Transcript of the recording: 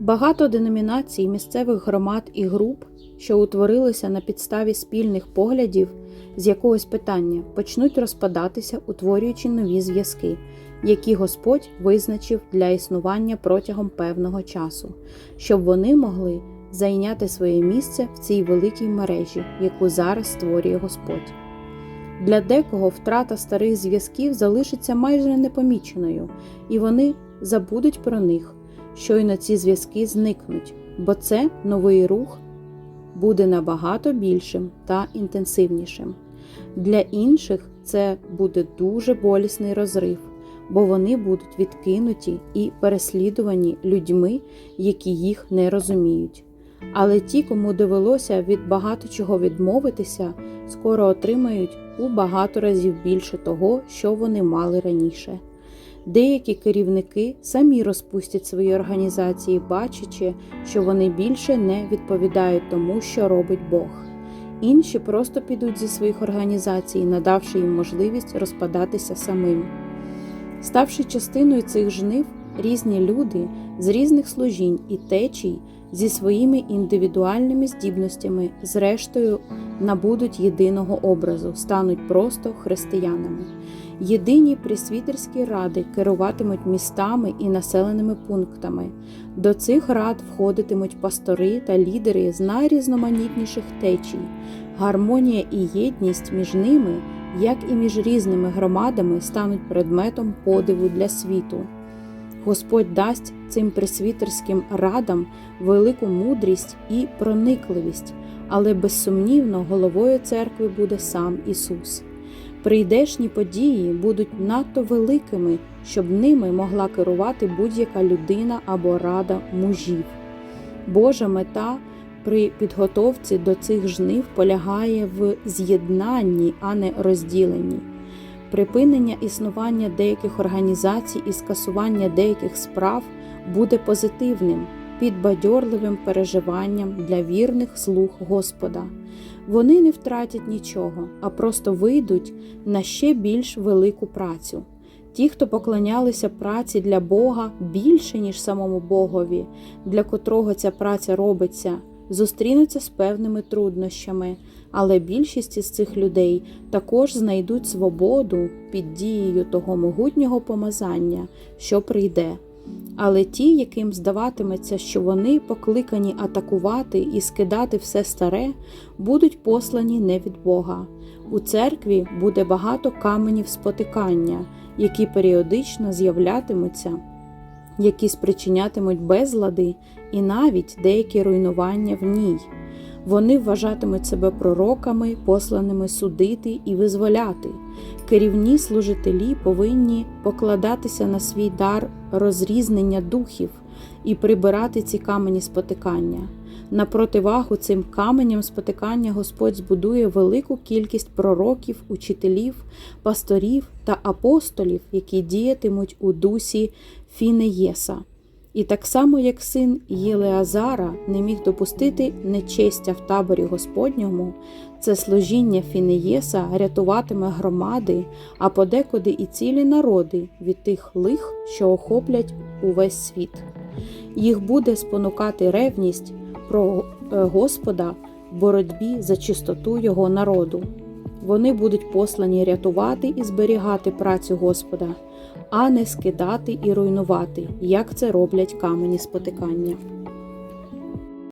Багато деномінацій місцевих громад і груп, що утворилися на підставі спільних поглядів з якогось питання, почнуть розпадатися, утворюючи нові зв'язки, які Господь визначив для існування протягом певного часу, щоб вони могли зайняти своє місце в цій великій мережі, яку зараз створює Господь. Для декого втрата старих зв'язків залишиться майже непоміченою, і вони забудуть про них. Щойно ці зв'язки зникнуть, бо це новий рух буде набагато більшим та інтенсивнішим. Для інших це буде дуже болісний розрив, бо вони будуть відкинуті і переслідувані людьми, які їх не розуміють. Але ті, кому довелося від багато чого відмовитися, скоро отримають у багато разів більше того, що вони мали раніше. Деякі керівники самі розпустять свої організації, бачачи, що вони більше не відповідають тому, що робить Бог. Інші просто підуть зі своїх організацій, надавши їм можливість розпадатися самим. Ставши частиною цих жнив, різні люди з різних служінь і течій зі своїми індивідуальними здібностями, зрештою, набудуть єдиного образу, стануть просто християнами. Єдині присвітерські ради керуватимуть містами і населеними пунктами. До цих рад входитимуть пастори та лідери з найрізноманітніших течій. Гармонія і єдність між ними, як і між різними громадами, стануть предметом подиву для світу. Господь дасть цим присвітерським радам велику мудрість і проникливість, але безсумнівно головою церкви буде сам Ісус. Прийдешні події будуть надто великими, щоб ними могла керувати будь-яка людина або рада мужів. Божа мета при підготовці до цих жнив полягає в з'єднанні, а не розділенні. Припинення існування деяких організацій і скасування деяких справ буде позитивним, підбадьорливим переживанням для вірних слуг Господа. Вони не втратять нічого, а просто вийдуть на ще більш велику працю. Ті, хто поклонялися праці для Бога більше, ніж самому Богові, для котрого ця праця робиться, зустрінуться з певними труднощами, але більшість із цих людей також знайдуть свободу під дією того могутнього помазання, що прийде. Але ті, яким здаватиметься, що вони покликані атакувати і скидати все старе, будуть послані не від Бога. У церкві буде багато каменів спотикання, які періодично з'являтимуться, які спричинятимуть безлади і навіть деякі руйнування в ній. Вони вважатимуть себе пророками, посланими судити і визволяти. Керівні служителі повинні покладатися на свій дар розрізнення духів і прибирати ці камені спотикання. На противагу цим каменям спотикання Господь збудує велику кількість пророків, учителів, пасторів та апостолів, які діятимуть у дусі Фінеєса. І так само, як син Єлеазара не міг допустити нечестя в таборі Господньому, це служіння Фінеєса рятуватиме громади, а подекуди і цілі народи від тих лих, що охоплять увесь світ. Їх буде спонукати ревність про е, Господа в боротьбі за чистоту Його народу. Вони будуть послані рятувати і зберігати працю Господа, а не скидати і руйнувати, як це роблять камені спотикання.